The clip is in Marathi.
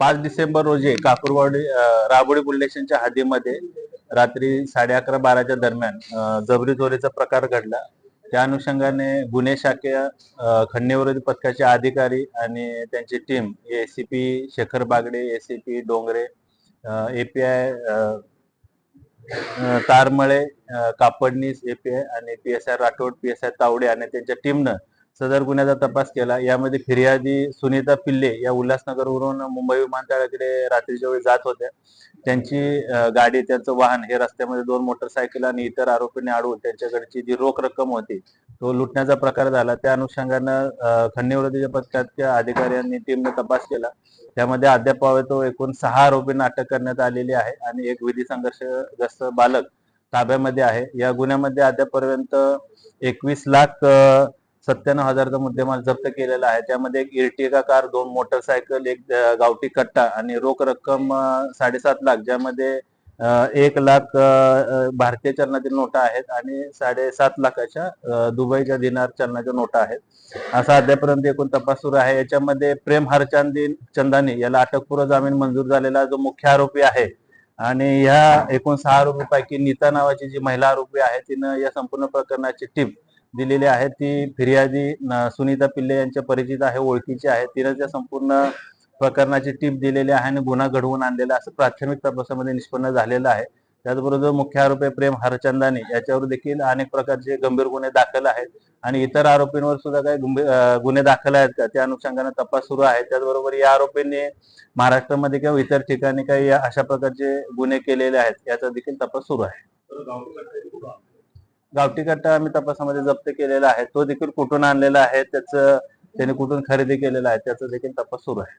पाच डिसेंबर रोजी कापूरवाडी राबोडी बुलेशनच्या हद्दीमध्ये रात्री साडे अकरा बाराच्या दरम्यान जबरी चोरीचा प्रकार घडला. त्या अनुषंगाने गुन्हे शाखे खंडणीविरोधी पथकाचे अधिकारी आणि त्यांची team ACP Shekhar Bagade ACP Dongre API Taramale Kapadnis API आणि P S I Rathod P S I Tawde आणि त्यांच्या टीमनं सदर गुन्ह्याचा तपास केला. यामध्ये फिर्यादी सुनीता पिल्ले या उल्हासनगरवरून मुंबई विमानतळाकडे रात्रीच्या वेळी जात होत्या. त्यांची गाडी त्यांचं वाहन हे रस्त्यामध्ये दोन मोटरसायकल आणि इतर आरोपींनी अडवून त्यांच्याकडची जी रोख रक्कम होती तो लुटण्याचा प्रकार झाला. त्या अनुषंगानं अं, खंडणीविरोधीच्या पथकाच्या अधिकाऱ्यांनी टीमने तपास केला. त्यामध्ये अद्याप तो एकूण सहा आरोपींना अटक करण्यात आलेली आहे आणि एक विधी संघर्षग्रस्त बालक ताब्यामध्ये आहे. या गुन्ह्यामध्ये अद्यापर्यंत एकवीस लाख सत्त्याण्णव हजारचा मुद्देमाल जप्त केलेला आहे. त्यामध्ये एक इर्टिगा कार दोन मोटरसायकल एक गावठी कट्टा आणि रोख रक्कम साडेसात लाख ज्यामध्ये एक लाख भारतीय चलनातील नोटा आहेत आणि साडेसात लाखाच्या दुबईच्या दिनार चलनाच्या नोटा आहेत. असा अद्यापर्यंत एकूण तपास सुरू आहे. याच्यामध्ये प्रेम हरचांदी चंदानी याला अटकपूर्व जामीन मंजूर झालेला जो मुख्य आरोपी आहे आणि ह्या एकूण सहा आरोपीपैकी नीता नावाची जी महिला आरोपी आहे तिनं या संपूर्ण प्रकरणाची टीप दिलेली आहे. ती फिर्यादी सुनीता पिल्ले यांच्या परिचित आहे ओळखीची आहे. तिनं त्या संपूर्ण प्रकरणाची टीप दिलेली आहे आणि गुन्हा घडवून आणलेला असं प्राथमिक तपासामध्ये निष्पन्न झालेलं आहे. त्याचबरोबर मुख्य आरोपी प्रेम हरचंदानी याच्यावर देखील अनेक प्रकारचे गंभीर गुन्हे दाखल आहेत. आणि इतर आरोपींवर सुद्धा काही गुन्हे दाखल आहेत का? त्या अनुषंगाने तपास सुरू आहे. त्याचबरोबर या आरोपींनी महाराष्ट्रामध्ये किंवा इतर ठिकाणी काही अशा प्रकारचे गुन्हे केलेले आहेत. याचा देखील तपास सुरू आहे. गावठी कट्टा आम्ही तपासामध्ये जप्त केलेला आहे. तो देखील कुठून आणलेला आहे? त्याचं त्याने कुठून खरेदी केलेला आहे? त्याचा देखील तपास सुरू आहे.